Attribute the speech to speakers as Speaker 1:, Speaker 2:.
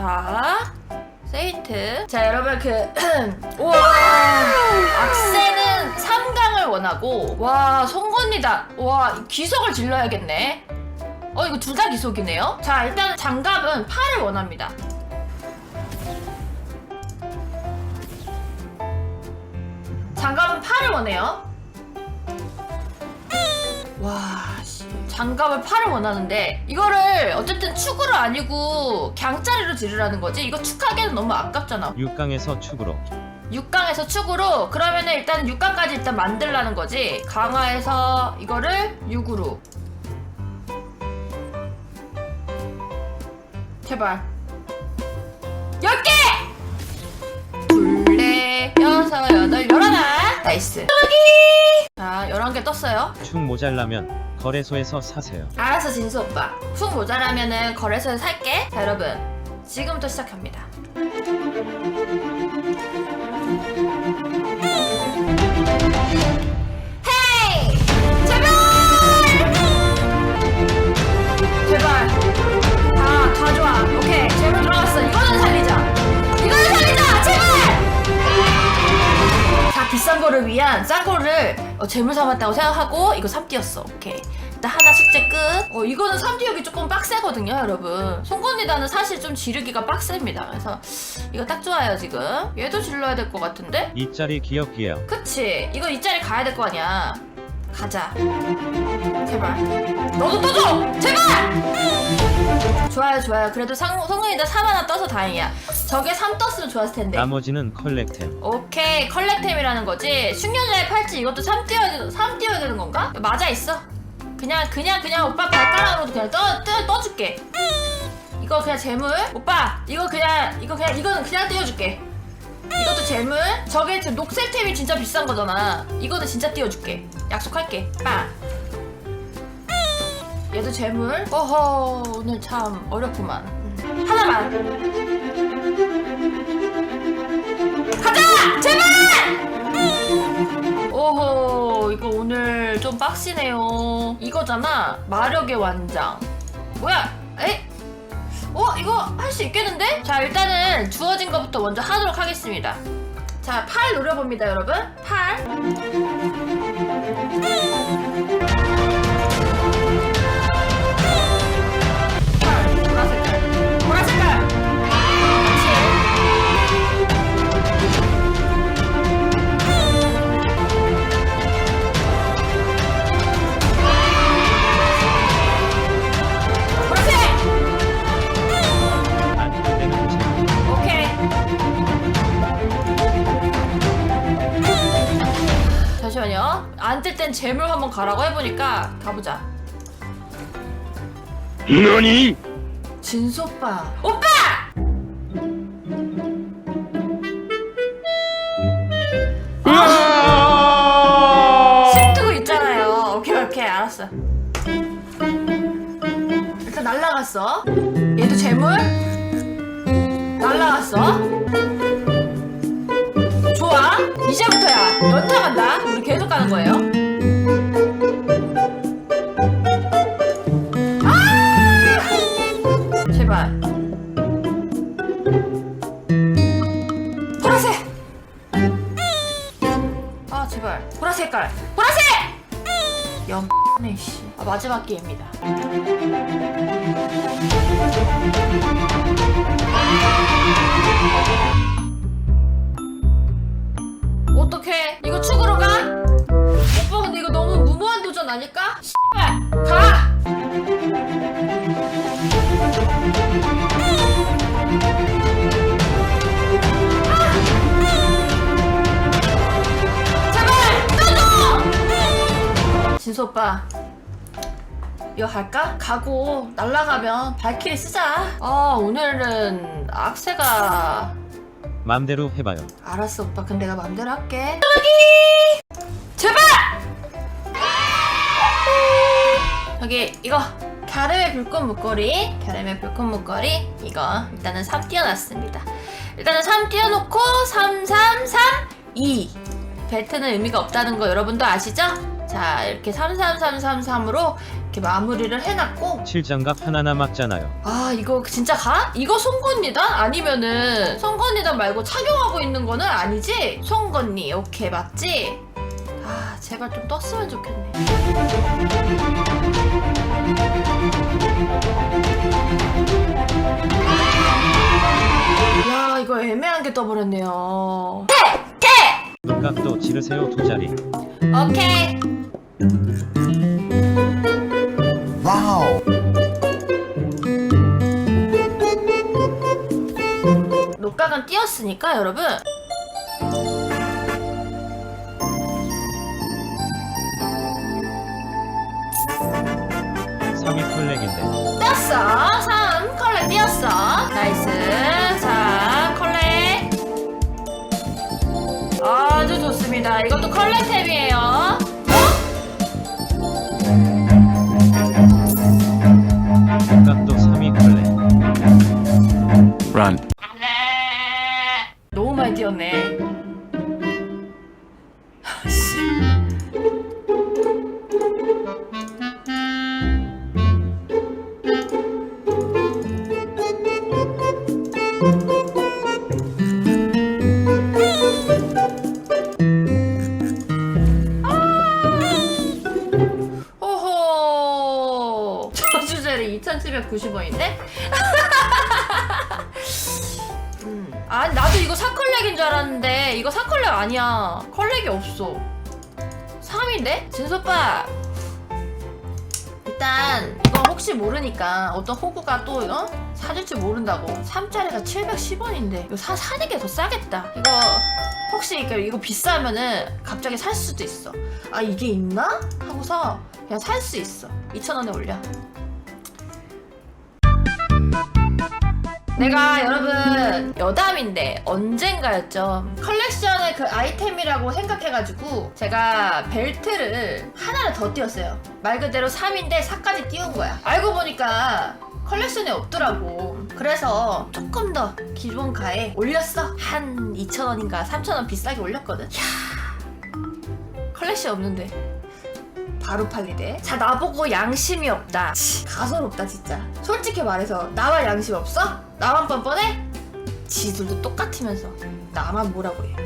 Speaker 1: 자, 세이트. 자, 여러분 그 우와. 악세는 3강을 원하고 와, 송건니다. 와, 기속을 질러야겠네. 어, 이거 둘다 기속이네요. 자, 일단 장갑은 8을 원합니다. 장갑은 8을 원해요. 와, 씨. 장갑을 8을 원하는데 이거를 어쨌든 축으로 아니고 강짜리로 지르라는 거지. 이거 축하기에는 너무 아깝잖아.
Speaker 2: 6강에서 축으로
Speaker 1: 6강에서 축으로 그러면은 일단 6강까지 일단 만들라는 거지. 강화해서 이거를 6으로. 제발. 10개! 둘, 넷, 여섯, 여덟, 열하나. 나이스. 자, 11개 떴어요.
Speaker 2: 축 모자라면 거래소에서 사세요.
Speaker 1: 알았어 진수 오빠 푹 모자라면은 거래소에서 살게 자 여러분 지금부터 시작합니다 위한 싼 거를 어, 재물 삼았다고 생각하고 이거 3띄었어 오케이 일단 하나 숙제 끝. 어 이거는 3띄우기 조금 빡세거든요 여러분. 송건이다는 사실 좀 지르기가 빡셉니다. 그래서 이거 딱 좋아요 지금. 얘도 질러야 될 것 같은데?
Speaker 2: 이 짤이 기억이에요.
Speaker 1: 그치? 이거 이 자리 가야 될 거 아니야. 가자. 제발. 너도 떠줘! 제발! 좋아요 좋아요. 그래도 상, 송건이다 3 하나 떠서 다행이야. 저게 3 떴으면 좋았을 텐데.
Speaker 2: 나머지는 컬렉템.
Speaker 1: 오케이 컬렉템이라는 거지 숙련자의 팔찌 이것도 3 띄워야, 되- 3 띄워야 되는 건가? 맞아 있어 그냥 그냥 그냥 오빠 발가락으로 그냥 떠, 떠, 떠줄게 이거 그냥 재물 오빠 이거 그냥 이거 그냥 이거는 그냥 띄워줄게 이것도 재물? 저게 저 녹색 템이 진짜 비싼 거잖아. 이거는 진짜 띄워줄게. 약속할게. 빵 얘도 재물? 어허 오늘 참 어렵구만. 음. 하나만. 가자! 제발! 오호 이거 오늘 좀 빡시네요. 이거잖아. 마력의 완장. 뭐야? 에? 어 이거 할 수 있겠는데? 자 일단은 주어진 것부터 먼저 하도록 하겠습니다. 자 팔 노려봅니다 여러분. 팔. 팔,
Speaker 2: 안
Speaker 1: 뜰 땐 재물 한번 가라고 해보니까 가보자.
Speaker 3: 너니?
Speaker 1: 진수 오빠. 오빠! 심 뜨고 있잖아요. 오케이 오케이 알았어. 일단 날라갔어. 얘도 재물? 날라갔어. 좋아. 이제부터야. 연타 간다. 가는 거예요. 아! 제발. 보라색. 아 제발. 보라색 깔. 보라색. 염네 씨. 아, 마지막 기회입니다. 어떡해? 아닐까? 씨발 가! 제발 떠줘! 진수 오빠 이거 할까? 가고 날라가면 발키리 쓰자 아 오늘은 악세가
Speaker 2: 맘대로 해봐요.
Speaker 1: 알았어 오빠 그럼 내가 맘대로 할게 여기 제발 여기 이거 가름의 불꽃 목걸이 가름의 불꽃 목걸이 이거 일단은 3 띄워놨습니다 일단은 3 띄워놓고 3 3 3 2 벨트는 의미가 없다는 거 여러분도 아시죠? 자 이렇게 33333으로 이렇게 마무리를 해놨고
Speaker 2: 7장갑 하나 남았잖아요.
Speaker 1: 아 이거 진짜 가? 이거 송곳니단? 아니면은 송곳니단 말고 착용하고 있는 거는 아니지? 송곳니 오케이 맞지? 아 제발 좀 떴으면 좋겠네 떠버렸네요 태! 태!
Speaker 2: 눈각도 지르세요 두 자리.
Speaker 1: 오케이
Speaker 3: Wow.
Speaker 1: 녹각은 띄었으니까 여러분
Speaker 2: 삼위 컬렉인데.
Speaker 1: 띄었어 3 컬렉 띄었어 나이스 아주 좋습니다. 이것도 컬렉템이에요.
Speaker 2: 눈
Speaker 1: 10g짜리 2,790원인데? 음. 아니 나도 이거 사컬렉인 줄 알았는데 이거 사컬렉 아니야 컬렉이 없어 3인데? 진소빠 일단 이거 혹시 모르니까 어떤 호구가 또 어? 사줄지 모른다고 3짜리가 710원인데 이거 사, 사는 게 더 싸겠다 이거 혹시 이거 비싸면은 갑자기 살 수도 있어 아 이게 있나? 하고서 그냥 살 수 있어 2,000원에 올려 내가 여러분 여담인데 언젠가였죠? 컬렉션의 그 아이템이라고 생각해가지고 제가 벨트를 하나를 더 띄웠어요. 말 그대로 3인데 4까지 띄운 거야. 알고 보니까 컬렉션이 없더라고. 그래서 조금 더 기본가에 올렸어. 한 2,000원인가 3,000원 비싸게 올렸거든. 이야 컬렉션 없는데 바로 팔리대. 자 나보고 양심이 없다. 치, 가소롭다 진짜. 솔직히 말해서 나만 양심 없어? 나만 뻔뻔해? 지들도 똑같으면서 나만 뭐라고 해.